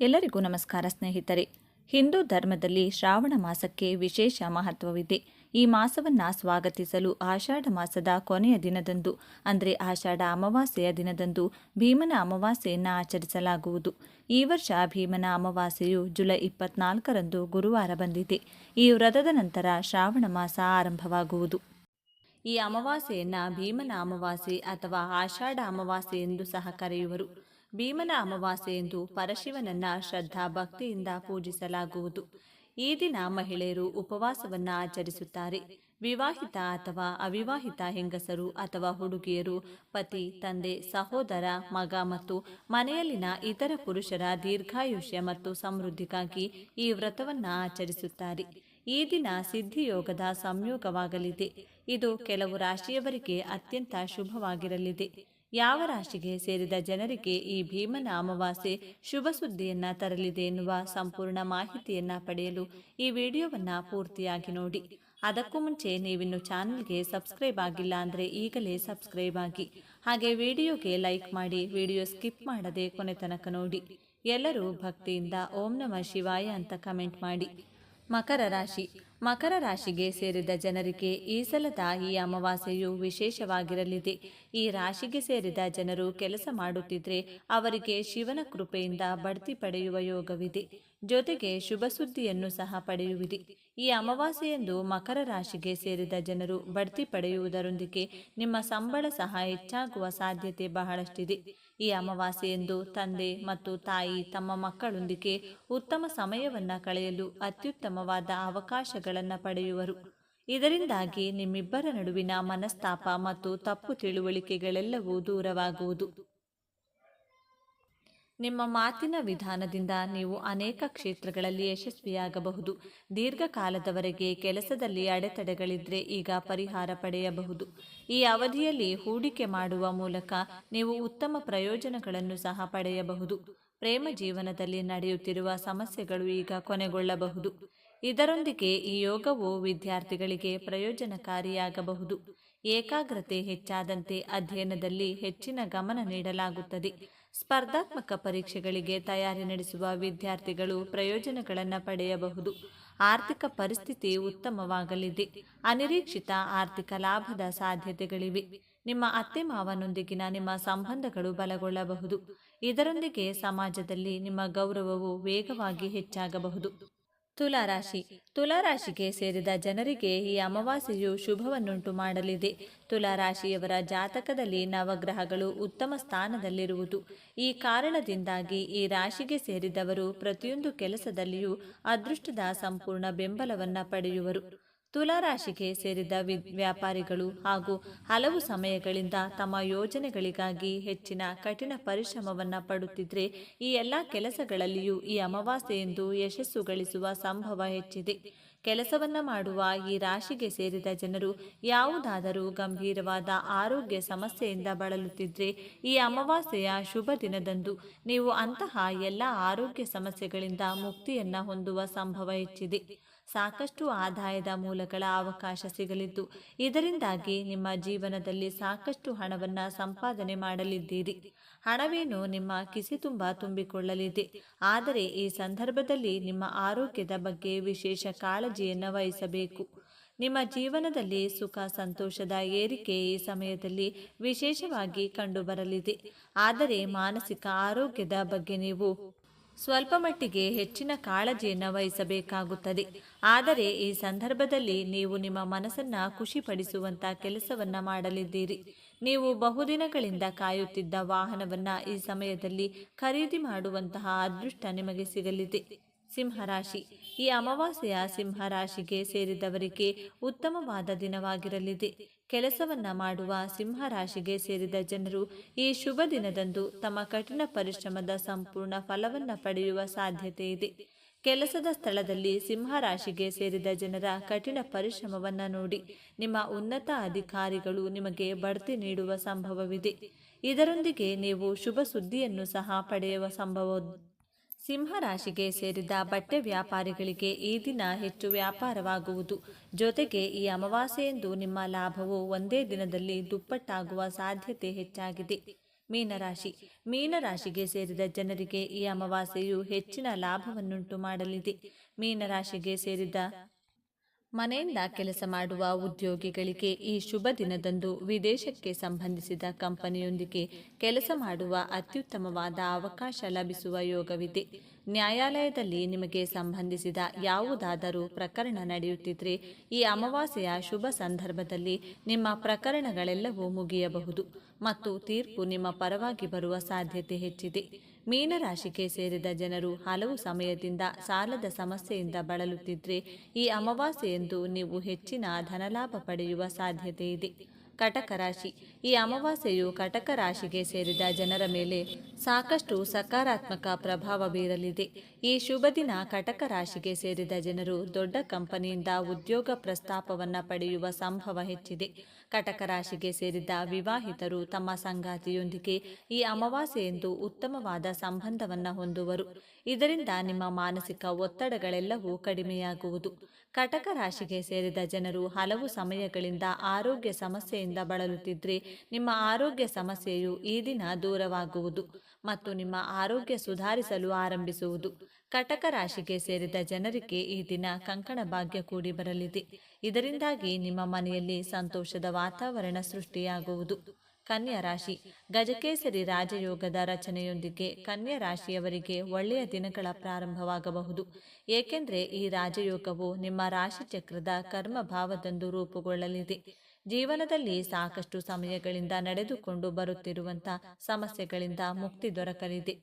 ಎಲ್ಲರಿಗೂ ನಮಸ್ಕಾರ ಸ್ನೇಹಿತರೆ. ಹಿಂದೂ ಧರ್ಮದಲ್ಲಿ ಶ್ರಾವಣ ಮಾಸಕ್ಕೆ ವಿಶೇಷ ಮಹತ್ವವಿದೆ. ಈ ಮಾಸವನ್ನು ಸ್ವಾಗತಿಸಲು ಆಷಾಢ ಮಾಸದ ಕೊನೆಯ ದಿನದಂದು, ಅಂದರೆ ಆಷಾಢ ಅಮಾವಾಸ್ಯೆಯ ದಿನದಂದು ಭೀಮನ ಅಮಾವಾಸ್ಯೆಯನ್ನು ಆಚರಿಸಲಾಗುವುದು. ಈ ವರ್ಷ ಭೀಮನ ಅಮಾವಾಸ್ಯೆಯು ಜುಲೈ ಇಪ್ಪತ್ನಾಲ್ಕರಂದು ಗುರುವಾರ ಬಂದಿದೆ. ಈ ವ್ರತದ ನಂತರ ಶ್ರಾವಣ ಮಾಸ ಆರಂಭವಾಗುವುದು. ಈ ಅಮಾವಾಸ್ಯೆಯನ್ನು ಭೀಮನ ಅಮಾವಾಸ್ಯೆ ಅಥವಾ ಆಷಾಢ ಅಮಾವಾಸ್ಯೆ ಎಂದು ಸಹ ಕರೆಯುವರು. ಭೀಮನ ಅಮಾವಾಸ್ಯೆ ಎಂದು ಪರಶಿವನನ್ನ ಶ್ರದ್ಧಾ ಭಕ್ತಿಯಿಂದ ಪೂಜಿಸಲಾಗುವುದು. ಈ ದಿನ ಮಹಿಳೆಯರು ಉಪವಾಸವನ್ನ ಆಚರಿಸುತ್ತಾರೆ. ವಿವಾಹಿತ ಅಥವಾ ಅವಿವಾಹಿತ ಹೆಂಗಸರು ಅಥವಾ ಹುಡುಗಿಯರು, ಪತಿ, ತಂದೆ, ಸಹೋದರ, ಮಗ ಮತ್ತು ಮನೆಯಲ್ಲಿನ ಇತರ ಪುರುಷರ ದೀರ್ಘಾಯುಷ್ಯ ಮತ್ತು ಸಮೃದ್ಧಿಗಾಗಿ ಈ ವ್ರತವನ್ನ ಆಚರಿಸುತ್ತಾರೆ. ಈ ದಿನ ಸಿದ್ಧಿಯೋಗದ ಸಂಯೋಗವಾಗಲಿದೆ. ಇದು ಕೆಲವು ರಾಶಿಯವರಿಗೆ ಅತ್ಯಂತ ಶುಭವಾಗಿರಲಿದೆ. ಯಾವ ರಾಶಿಗೆ ಸೇರಿದ ಜನರಿಗೆ ಈ ಭೀಮನ ಅಮಾವಾಸ್ಯೆ ಶುಭ ಸುದ್ದಿಯನ್ನ ತರಲಿದೆ ಎನ್ನುವ ಸಂಪೂರ್ಣ ಮಾಹಿತಿಯನ್ನ ಪಡೆಯಲು ಈ ವಿಡಿಯೋವನ್ನ ಪೂರ್ತಿಯಾಗಿ ನೋಡಿ. ಅದಕ್ಕೂ ಮುಂಚೆ ನೀವಿನ್ನು ಚಾನಲ್ಗೆ ಸಬ್ಸ್ಕ್ರೈಬ್ ಆಗಿಲ್ಲ ಅಂದರೆ ಈಗಲೇ ಸಬ್ಸ್ಕ್ರೈಬ್ ಆಗಿ. ಹಾಗೆ ವಿಡಿಯೋಗೆ ಲೈಕ್ ಮಾಡಿ ವಿಡಿಯೋ ಸ್ಕಿಪ್ ಮಾಡದೆ ಕೊನೆ ತನಕ ನೋಡಿ. ಎಲ್ಲರೂ ಭಕ್ತಿಯಿಂದ ಓಂ ನಮ ಶಿವಾಯ ಅಂತ ಕಮೆಂಟ್ ಮಾಡಿ. ಮಕರ ರಾಶಿ. ಮಕರ ರಾಶಿಗೆ ಸೇರಿದ ಜನರಿಗೆ ಈ ಸಲದ ಈ ಅಮಾವಾಸ್ಯೆಯು ವಿಶೇಷವಾಗಿರಲಿದೆ. ಈ ರಾಶಿಗೆ ಸೇರಿದ ಜನರು ಕೆಲಸ ಮಾಡುತ್ತಿದ್ರೆ ಅವರಿಗೆ ಶಿವನ ಕೃಪೆಯಿಂದ ಬಡ್ತಿ ಪಡೆಯುವ ಯೋಗವಿದೆ. ಜೊತೆಗೆ ಶುಭ ಸುದ್ದಿಯನ್ನು ಸಹ ಪಡೆಯುವಿರಿ. ಈ ಅಮಾವಾಸ್ಯೆಯಂದು ಮಕರ ರಾಶಿಗೆ ಸೇರಿದ ಜನರು ಬಡ್ತಿ ಪಡೆಯುವುದರೊಂದಿಗೆ ನಿಮ್ಮ ಸಂಬಳ ಸಹ ಹೆಚ್ಚಾಗುವ ಸಾಧ್ಯತೆ ಬಹಳಷ್ಟಿದೆ. ಈ ಅಮಾವಾಸ್ಯೆಯಂದು ತಂದೆ ಮತ್ತು ತಾಯಿ ತಮ್ಮ ಮಕ್ಕಳೊಂದಿಗೆ ಉತ್ತಮ ಸಮಯವನ್ನ ಕಳೆಯಲು ಅತ್ಯುತ್ತಮವಾದ ಅವಕಾಶಗಳನ್ನು ಪಡೆಯುವರು. ಇದರಿಂದಾಗಿ ನಿಮ್ಮಿಬ್ಬರ ನಡುವಿನ ಮನಸ್ತಾಪ ಮತ್ತು ತಪ್ಪು ತಿಳುವಳಿಕೆಗಳೆಲ್ಲವೂ ದೂರವಾಗುವುದು. ನಿಮ್ಮ ಮಾತಿನ ವಿಧಾನದಿಂದ ನೀವು ಅನೇಕ ಕ್ಷೇತ್ರಗಳಲ್ಲಿ ಯಶಸ್ವಿಯಾಗಬಹುದು. ದೀರ್ಘಕಾಲದವರೆಗೆ ಕೆಲಸದಲ್ಲಿ ಅಡೆತಡೆಗಳಿದ್ರೆ ಈಗ ಪರಿಹಾರ ಪಡೆಯಬಹುದು. ಈ ಅವಧಿಯಲ್ಲಿ ಹೂಡಿಕೆ ಮಾಡುವ ಮೂಲಕ ನೀವು ಉತ್ತಮ ಪ್ರಯೋಜನಗಳನ್ನು ಸಹ ಪಡೆಯಬಹುದು. ಪ್ರೇಮ ಜೀವನದಲ್ಲಿ ನಡೆಯುತ್ತಿರುವ ಸಮಸ್ಯೆಗಳು ಈಗ ಕೊನೆಗೊಳ್ಳಬಹುದು. ಇದರೊಂದಿಗೆ ಈ ಯೋಗವು ವಿದ್ಯಾರ್ಥಿಗಳಿಗೆ ಪ್ರಯೋಜನಕಾರಿಯಾಗಬಹುದು. ಏಕಾಗ್ರತೆ ಹೆಚ್ಚಾದಂತೆ ಅಧ್ಯಯನದಲ್ಲಿ ಹೆಚ್ಚಿನ ಗಮನ ನೀಡಲಾಗುತ್ತದೆ. ಸ್ಪರ್ಧಾತ್ಮಕ ಪರೀಕ್ಷೆಗಳಿಗೆ ತಯಾರಿ ನಡೆಸುವ ವಿದ್ಯಾರ್ಥಿಗಳು ಪ್ರಯೋಜನಗಳನ್ನು ಪಡೆಯಬಹುದು. ಆರ್ಥಿಕ ಪರಿಸ್ಥಿತಿ ಉತ್ತಮವಾಗಲಿದೆ. ಅನಿರೀಕ್ಷಿತ ಆರ್ಥಿಕ ಲಾಭದ ಸಾಧ್ಯತೆಗಳಿವೆ. ನಿಮ್ಮ ಅತ್ತೆ ಮಾವನೊಂದಿಗಿನ ನಿಮ್ಮ ಸಂಬಂಧಗಳು ಬಲಗೊಳ್ಳಬಹುದು. ಇದರೊಂದಿಗೆ ಸಮಾಜದಲ್ಲಿ ನಿಮ್ಮ ಗೌರವವು ವೇಗವಾಗಿ ಹೆಚ್ಚಾಗಬಹುದು. ತುಲಾರಾಶಿ. ತುಲಾರಾಶಿಗೆ ಸೇರಿದ ಜನರಿಗೆ ಈ ಅಮಾವಾಸ್ಯೆಯು ಶುಭವನ್ನುಂಟು ಮಾಡಲಿದೆ. ತುಲಾರಾಶಿಯವರ ಜಾತಕದಲ್ಲಿ ನವಗ್ರಹಗಳು ಉತ್ತಮ ಸ್ಥಾನದಲ್ಲಿರುವುದು. ಈ ಕಾರಣದಿಂದಾಗಿ ಈ ರಾಶಿಗೆ ಸೇರಿದವರು ಪ್ರತಿಯೊಂದು ಕೆಲಸದಲ್ಲಿಯೂ ಅದೃಷ್ಟದ ಸಂಪೂರ್ಣ ಬೆಂಬಲವನ್ನು ಪಡೆಯುವರು. ತುಲಾರಾಶಿಗೆ ಸೇರಿದ ವ್ಯಾಪಾರಿಗಳು ಹಾಗೂ ಹಲವು ಸಮಯಗಳಿಂದ ತಮ್ಮ ಯೋಜನೆಗಳಿಗಾಗಿ ಹೆಚ್ಚಿನ ಕಠಿಣ ಪರಿಶ್ರಮವನ್ನು ಪಡುತ್ತಿದ್ರೆ ಈ ಎಲ್ಲ ಕೆಲಸಗಳಲ್ಲಿಯೂ ಈ ಅಮಾವಾಸ್ಯೆಯೆಂದು ಯಶಸ್ಸು ಗಳಿಸುವ ಸಂಭವ ಹೆಚ್ಚಿದೆ. ಕೆಲಸವನ್ನ ಮಾಡುವ ಈ ರಾಶಿಗೆ ಸೇರಿದ ಜನರು ಯಾವುದಾದರೂ ಗಂಭೀರವಾದ ಆರೋಗ್ಯ ಸಮಸ್ಯೆಯಿಂದ ಬಳಲುತ್ತಿದ್ದರೆ ಈ ಅಮಾವಾಸ್ಯೆಯ ಶುಭ ದಿನದಂದು ನೀವು ಅಂತಹ ಎಲ್ಲ ಆರೋಗ್ಯ ಸಮಸ್ಯೆಗಳಿಂದ ಮುಕ್ತಿಯನ್ನ ಹೊಂದುವ ಸಂಭವ ಹೆಚ್ಚಿದೆ. ಸಾಕಷ್ಟು ಆದಾಯದ ಮೂಲಗಳ ಅವಕಾಶ ಸಿಗಲಿದ್ದು, ಇದರಿಂದಾಗಿ ನಿಮ್ಮ ಜೀವನದಲ್ಲಿ ಸಾಕಷ್ಟು ಹಣವನ್ನು ಸಂಪಾದನೆ ಮಾಡಲಿದ್ದೀರಿ. ಹಣವೇನು ನಿಮ್ಮ ಕಿಸಿ ತುಂಬ ತುಂಬಿಕೊಳ್ಳಲಿದೆ. ಆದರೆ ಈ ಸಂದರ್ಭದಲ್ಲಿ ನಿಮ್ಮ ಆರೋಗ್ಯದ ಬಗ್ಗೆ ವಿಶೇಷ ಕಾಳಜಿಯನ್ನು ವಹಿಸಬೇಕು. ನಿಮ್ಮ ಜೀವನದಲ್ಲಿ ಸುಖ, ಸಂತೋಷದ ಏರಿಕೆ ಈ ಸಮಯದಲ್ಲಿ ವಿಶೇಷವಾಗಿ ಕಂಡುಬರಲಿದೆ. ಆದರೆ ಮಾನಸಿಕ ಆರೋಗ್ಯದ ಬಗ್ಗೆ ನೀವು ಸ್ವಲ್ಪ ಮಟ್ಟಿಗೆ ಹೆಚ್ಚಿನ ಕಾಳಜಿಯನ್ನು ವಹಿಸಬೇಕಾಗುತ್ತದೆ. ಆದರೆ ಈ ಸಂದರ್ಭದಲ್ಲಿ ನೀವು ನಿಮ್ಮ ಮನಸ್ಸನ್ನ ಖುಷಿಪಡಿಸುವಂತ ಕೆಲಸವನ್ನ ಮಾಡಲಿದ್ದೀರಿ. ನೀವು ಬಹುದಿನಗಳಿಂದ ಕಾಯುತ್ತಿದ್ದ ವಾಹನವನ್ನ ಈ ಸಮಯದಲ್ಲಿ ಖರೀದಿ ಮಾಡುವಂತಹ ಅದೃಷ್ಟ ನಿಮಗೆ ಸಿಗಲಿದೆ. ಸಿಂಹರಾಶಿ. ಈ ಅಮಾವಾಸ್ಯೆಯ ಸಿಂಹರಾಶಿಗೆ ಸೇರಿದವರಿಗೆ ಉತ್ತಮವಾದ ದಿನವಾಗಿರಲಿದೆ. ಕೆಲಸವನ್ನ ಮಾಡುವ ಸಿಂಹರಾಶಿಗೆ ಸೇರಿದ ಜನರು ಈ ಶುಭ ದಿನದಂದು ತಮ್ಮ ಕಠಿಣ ಪರಿಶ್ರಮದ ಸಂಪೂರ್ಣ ಫಲವನ್ನ ಪಡೆಯುವ ಸಾಧ್ಯತೆ ಇದೆ. ಕೆಲಸದ ಸ್ಥಳದಲ್ಲಿ ಸಿಂಹರಾಶಿಗೆ ಸೇರಿದ ಜನರ ಕಠಿಣ ಪರಿಶ್ರಮವನ್ನ ನೋಡಿ ನಿಮ್ಮ ಉನ್ನತ ಅಧಿಕಾರಿಗಳು ನಿಮಗೆ ಬಡ್ತಿ ನೀಡುವ ಸಂಭವವಿದೆ. ಇದರೊಂದಿಗೆ ನೀವು ಶುಭ ಸುದ್ದಿಯನ್ನು ಸಹ ಪಡೆಯುವ ಸಂಭವ ಸಿಂಹರಾಶಿಗೆ ಸೇರಿದ ಬಟ್ಟೆ ವ್ಯಾಪಾರಿಗಳಿಗೆ ಈ ದಿನ ಹೆಚ್ಚು ವ್ಯಾಪಾರವಾಗುವುದು. ಜೊತೆಗೆ ಈ ಅಮಾವಾಸ್ಯೆಯಂದು ನಿಮ್ಮ ಲಾಭವು ಒಂದೇ ದಿನದಲ್ಲಿ ದುಪ್ಪಟ್ಟಾಗುವ ಸಾಧ್ಯತೆ ಹೆಚ್ಚಾಗಿದೆ. ಮೀನರಾಶಿ. ಮೀನರಾಶಿಗೆ ಸೇರಿದ ಜನರಿಗೆ ಈ ಅಮಾವಾಸ್ಯೆಯು ಹೆಚ್ಚಿನ ಲಾಭವನ್ನುಂಟು ಮಾಡಲಿದೆ. ಮೀನರಾಶಿಗೆ ಸೇರಿದ ಮನೆಯಿಂದ ಕೆಲಸ ಮಾಡುವ ಉದ್ಯೋಗಿಗಳಿಗೆ ಈ ಶುಭ ದಿನದಂದು ವಿದೇಶಕ್ಕೆ ಸಂಬಂಧಿಸಿದ ಕಂಪನಿಯೊಂದಿಗೆ ಕೆಲಸ ಮಾಡುವ ಅತ್ಯುತ್ತಮವಾದ ಅವಕಾಶ ಲಭಿಸುವ ಯೋಗವಿದೆ. ನ್ಯಾಯಾಲಯದಲ್ಲಿ ನಿಮಗೆ ಸಂಬಂಧಿಸಿದ ಯಾವುದಾದರೂ ಪ್ರಕರಣ ನಡೆಯುತ್ತಿದ್ರೆ ಈ ಅಮಾವಾಸ್ಯೆಯ ಶುಭ ಸಂದರ್ಭದಲ್ಲಿ ನಿಮ್ಮ ಪ್ರಕರಣಗಳೆಲ್ಲವೂ ಮುಗಿಯಬಹುದು ಮತ್ತು ತೀರ್ಪು ನಿಮ್ಮ ಪರವಾಗಿ ಬರುವ ಸಾಧ್ಯತೆ ಹೆಚ್ಚಿದೆ. ಮೀನರಾಶಿಗೆ ಸೇರಿದ ಜನರು ಹಲವು ಸಮಯದಿಂದ ಸಾಲದ ಸಮಸ್ಯೆಯಿಂದ ಬಳಲುತ್ತಿದ್ರೆ ಈ ಅಮಾವಾಸ್ಯೆಯಂದು ನೀವು ಹೆಚ್ಚಿನ ಧನಲಾಭ ಪಡೆಯುವ ಸಾಧ್ಯತೆ ಇದೆ. ಕಟಕ ರಾಶಿ. ಈ ಅಮಾವಾಸ್ಯೆಯು ಕಟಕ ರಾಶಿಗೆ ಸೇರಿದ ಜನರ ಮೇಲೆ ಸಾಕಷ್ಟು ಸಕಾರಾತ್ಮಕ ಪ್ರಭಾವ ಬೀರಲಿದೆ. ಈ ಶುಭ ದಿನ ಕಟಕ ರಾಶಿಗೆ ಸೇರಿದ ಜನರು ದೊಡ್ಡ ಕಂಪನಿಯಿಂದ ಉದ್ಯೋಗ ಪ್ರಸ್ತಾಪವನ್ನು ಪಡೆಯುವ ಸಂಭವ ಹೆಚ್ಚಿದೆ. ಕಟಕ ರಾಶಿಗೆ ಸೇರಿದ ವಿವಾಹಿತರು ತಮ್ಮ ಸಂಗಾತಿಯೊಂದಿಗೆ ಈ ಅಮಾವಾಸ್ಯೆಯೆಂದು ಉತ್ತಮವಾದ ಸಂಬಂಧವನ್ನು ಹೊಂದುವರು. ಇದರಿಂದ ನಿಮ್ಮ ಮಾನಸಿಕ ಒತ್ತಡಗಳೆಲ್ಲವೂ ಕಡಿಮೆಯಾಗುವುದು. ಕಟಕ ರಾಶಿಗೆ ಸೇರಿದ ಜನರು ಹಲವು ಸಮಯಗಳಿಂದ ಆರೋಗ್ಯ ಸಮಸ್ಯೆಯಿಂದ ಬಳಲುತ್ತಿದ್ದರೆ ನಿಮ್ಮ ಆರೋಗ್ಯ ಸಮಸ್ಯೆಯು ಈ ದಿನ ದೂರವಾಗುವುದು ಮತ್ತು ನಿಮ್ಮ ಆರೋಗ್ಯ ಸುಧಾರಿಸಲು ಆರಂಭಿಸುವುದು. ಕಟಕ ರಾಶಿಗೆ ಸೇರಿದ ಜನರಿಗೆ ಈ ದಿನ ಕಂಕಣ ಭಾಗ್ಯ ಕೂಡಿ ಬರಲಿದೆ. ಇದರಿಂದಾಗಿ ನಿಮ್ಮ ಮನೆಯಲ್ಲಿ ಸಂತೋಷದ ವಾತಾವರಣ ಸೃಷ್ಟಿಯಾಗುವುದು. ಕನ್ಯಾ ರಾಶಿ ಗಜಕೇಸರಿ ರಾಜಯೋಗದ ರಚನೆಯೊಂದಿಗೆ ಕನ್ಯಾ ರಾಶಿಯವರಿಗೆ ಒಳ್ಳೆಯ ದಿನಗಳ ಪ್ರಾರಂಭವಾಗಬಹುದು. ಏಕೆಂದರೆ ಈ ರಾಜಯೋಗವು ನಿಮ್ಮ ರಾಶಿ ಚಕ್ರದ ಕರ್ಮ ಭಾವದಂದು ರೂಪುಗೊಳ್ಳಲಿದೆ. ಜೀವನದಲ್ಲಿ ಸಾಕಷ್ಟು ಸಮಯಗಳಿಂದ ನಡೆದುಕೊಂಡು ಬರುತ್ತಿರುವಂಥ ಸಮಸ್ಯೆಗಳಿಂದ ಮುಕ್ತಿ ದೊರಕಲಿದೆ.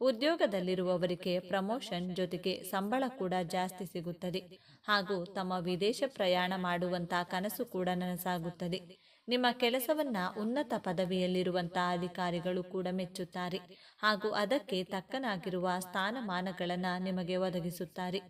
ಉದ್ಯೋಗದಲ್ಲಿರುವವರಿಗೆ ಪ್ರಮೋಷನ್ ಜೊತೆಗೆ ಸಂಬಳ ಕೂಡ ಜಾಸ್ತಿ ಸಿಗುತ್ತದೆ. ಹಾಗೂ ತಮ್ಮ ವಿದೇಶ ಪ್ರಯಾಣ ಮಾಡುವಂಥ ಕನಸು ಕೂಡ ನನಸಾಗುತ್ತದೆ. ನಿಮ್ಮ ಕೆಲಸವನ್ನ ಉನ್ನತ ಪದವಿಯಲ್ಲಿರುವಂತಹ ಅಧಿಕಾರಿಗಳು ಕೂಡ ಮೆಚ್ಚುತ್ತಾರೆ. ಹಾಗೂ ಅದಕ್ಕೆ ತಕ್ಕನಾಗಿರುವ ಸ್ಥಾನಮಾನಗಳನ್ನು ನಿಮಗೆ ಒದಗಿಸುತ್ತಾರೆ.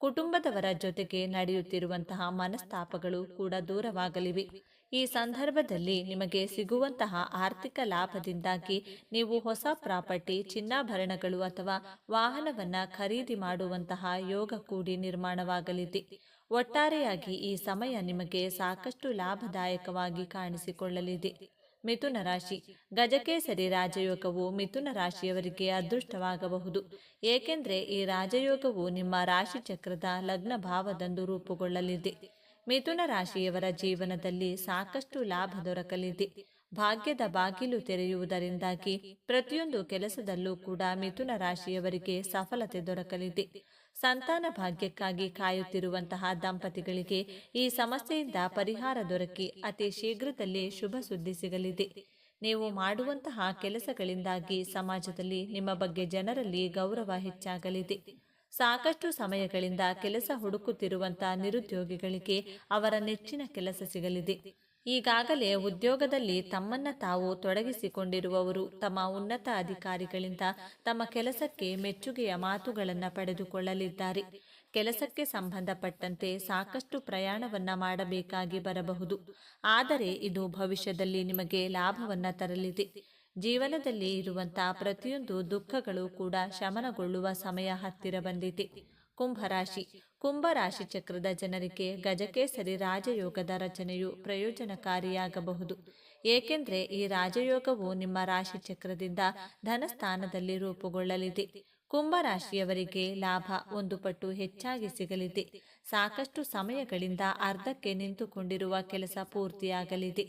ಕುಟುಂಬದವರ ಜೊತೆಗೆ ನಡೆಯುತ್ತಿರುವಂತಹ ಮನಸ್ತಾಪಗಳು ಕೂಡ ದೂರವಾಗಲಿವೆ. ಈ ಸಂದರ್ಭದಲ್ಲಿ ನಿಮಗೆ ಸಿಗುವಂತಹ ಆರ್ಥಿಕ ಲಾಭದಿಂದಾಗಿ ನೀವು ಹೊಸ ಪ್ರಾಪರ್ಟಿ, ಚಿನ್ನಾಭರಣಗಳು ಅಥವಾ ವಾಹನವನ್ನ ಖರೀದಿ ಮಾಡುವಂತಹ ಯೋಗ ಕೂಡಿ ನಿರ್ಮಾಣವಾಗಲಿದೆ. ಒಟ್ಟಾರೆಯಾಗಿ ಈ ಸಮಯ ನಿಮಗೆ ಸಾಕಷ್ಟು ಲಾಭದಾಯಕವಾಗಿ ಕಾಣಿಸಿಕೊಳ್ಳಲಿದೆ. ಮಿಥುನ ರಾಶಿ. ಗಜಕೇಸರಿ ರಾಜಯೋಗವು ಮಿಥುನ ರಾಶಿಯವರಿಗೆ ಅದೃಷ್ಟವಾಗಬಹುದು. ಏಕೆಂದರೆ ಈ ರಾಜಯೋಗವು ನಿಮ್ಮ ರಾಶಿ ಚಕ್ರದ ಲಗ್ನ ಭಾವದಂದು ರೂಪುಗೊಳ್ಳಲಿದೆ. ಮಿಥುನ ರಾಶಿಯವರ ಜೀವನದಲ್ಲಿ ಸಾಕಷ್ಟು ಲಾಭ ದೊರಕಲಿದೆ. ಭಾಗ್ಯದ ಬಾಗಿಲು ತೆರೆಯುವುದರಿಂದಾಗಿ ಪ್ರತಿಯೊಂದು ಕೆಲಸದಲ್ಲೂ ಕೂಡ ಮಿಥುನ ರಾಶಿಯವರಿಗೆ ಸಫಲತೆ ದೊರಕಲಿದೆ. ಸಂತಾನ ಭಾಗ್ಯಕ್ಕಾಗಿ ಕಾಯುತ್ತಿರುವಂತಹ ದಂಪತಿಗಳಿಗೆ ಈ ಸಮಸ್ಯೆಯಿಂದ ಪರಿಹಾರ ದೊರಕಿ ಅತಿ ಶೀಘ್ರದಲ್ಲೇ ಶುಭ ಸುದ್ದಿ ಸಿಗಲಿದೆ. ನೀವು ಮಾಡುವಂತಹ ಕೆಲಸಗಳಿಂದಾಗಿ ಸಮಾಜದಲ್ಲಿ ನಿಮ್ಮ ಬಗ್ಗೆ ಜನರಲ್ಲಿ ಗೌರವ ಹೆಚ್ಚಾಗಲಿದೆ. ಸಾಕಷ್ಟು ಸಮಯಗಳಿಂದ ಕೆಲಸ ಹುಡುಕುತ್ತಿರುವಂತಹ ನಿರುದ್ಯೋಗಿಗಳಿಗೆ ಅವರ ನೆಚ್ಚಿನ ಕೆಲಸ ಸಿಗಲಿದೆ. ಈಗಾಗಲೇ ಉದ್ಯೋಗದಲ್ಲಿ ತಮ್ಮನ್ನ ತಾವು ತೊಡಗಿಸಿಕೊಂಡಿರುವವರು ತಮ್ಮ ಉನ್ನತ ಅಧಿಕಾರಿಗಳಿಂದ ತಮ್ಮ ಕೆಲಸಕ್ಕೆ ಮೆಚ್ಚುಗೆಯ ಮಾತುಗಳನ್ನು ಪಡೆದುಕೊಳ್ಳಲಿದ್ದಾರೆ. ಕೆಲಸಕ್ಕೆ ಸಂಬಂಧಪಟ್ಟಂತೆ ಸಾಕಷ್ಟು ಪ್ರಯಾಣವನ್ನ ಮಾಡಬೇಕಾಗಿ ಬರಬಹುದು. ಆದರೆ ಇದು ಭವಿಷ್ಯದಲ್ಲಿ ನಿಮಗೆ ಲಾಭವನ್ನ ತರಲಿದೆ. ಜೀವನದಲ್ಲಿ ಇರುವಂತಹ ಪ್ರತಿಯೊಂದು ದುಃಖಗಳು ಕೂಡ ಶಮನಗೊಳ್ಳುವ ಸಮಯ ಹತ್ತಿರ ಬಂದಿದೆ. ಕುಂಭರಾಶಿ ಕುಂಭರಾಶಿ ಚಕ್ರದ ಜನರಿಗೆ ಗಜಕೇಸರಿ ರಾಜಯೋಗದ ರಚನೆಯು ಪ್ರಯೋಜನಕಾರಿಯಾಗಬಹುದು. ಏಕೆಂದರೆ ಈ ರಾಜಯೋಗವು ನಿಮ್ಮ ರಾಶಿ ಚಕ್ರದಿಂದ ಧನಸ್ಥಾನದಲ್ಲಿ ರೂಪುಗೊಳ್ಳಲಿದೆ. ಕುಂಭರಾಶಿಯವರಿಗೆ ಲಾಭ ಒಂದು ಪಟ್ಟು ಹೆಚ್ಚಾಗಿ ಸಿಗಲಿದೆ. ಸಾಕಷ್ಟು ಸಮಯಗಳಿಂದ ಅರ್ಧಕ್ಕೆ ನಿಂತುಕೊಂಡಿರುವ ಕೆಲಸ ಪೂರ್ತಿಯಾಗಲಿದೆ.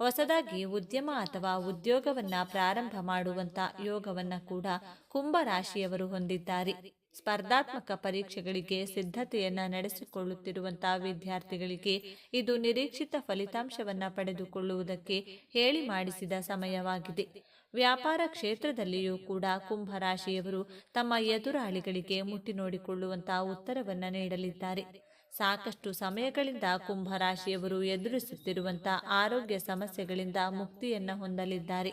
ಹೊಸದಾಗಿ ಉದ್ಯಮ ಅಥವಾ ಉದ್ಯೋಗವನ್ನ ಪ್ರಾರಂಭ ಮಾಡುವಂತ ಯೋಗವನ್ನ ಕೂಡ ಕುಂಭರಾಶಿಯವರು ಹೊಂದಿದ್ದಾರೆ. ಸ್ಪರ್ಧಾತ್ಮಕ ಪರೀಕ್ಷೆಗಳಿಗೆ ಸಿದ್ಧತೆಯನ್ನು ನಡೆಸಿಕೊಳ್ಳುತ್ತಿರುವಂತಹ ವಿದ್ಯಾರ್ಥಿಗಳಿಗೆ ಇದು ನಿರೀಕ್ಷಿತ ಫಲಿತಾಂಶವನ್ನ ಪಡೆದುಕೊಳ್ಳುವುದಕ್ಕೆ ಹೇಳಿ ಮಾಡಿಸಿದ ಸಮಯವಾಗಿದೆ. ವ್ಯಾಪಾರ ಕ್ಷೇತ್ರದಲ್ಲಿಯೂ ಕೂಡ ಕುಂಭರಾಶಿಯವರು ತಮ್ಮ ಎದುರಾಳಿಗಳಿಗೆ ಮುಟ್ಟಿ ನೋಡಿಕೊಳ್ಳುವಂತಹ ಉತ್ತರವನ್ನು ನೀಡಲಿದ್ದಾರೆ. ಸಾಕಷ್ಟು ಸಮಯಗಳಿಂದ ಕುಂಭರಾಶಿಯವರು ಎದುರಿಸುತ್ತಿರುವಂತಹ ಆರೋಗ್ಯ ಸಮಸ್ಯೆಗಳಿಂದ ಮುಕ್ತಿಯನ್ನ ಹೊಂದಲಿದ್ದಾರೆ.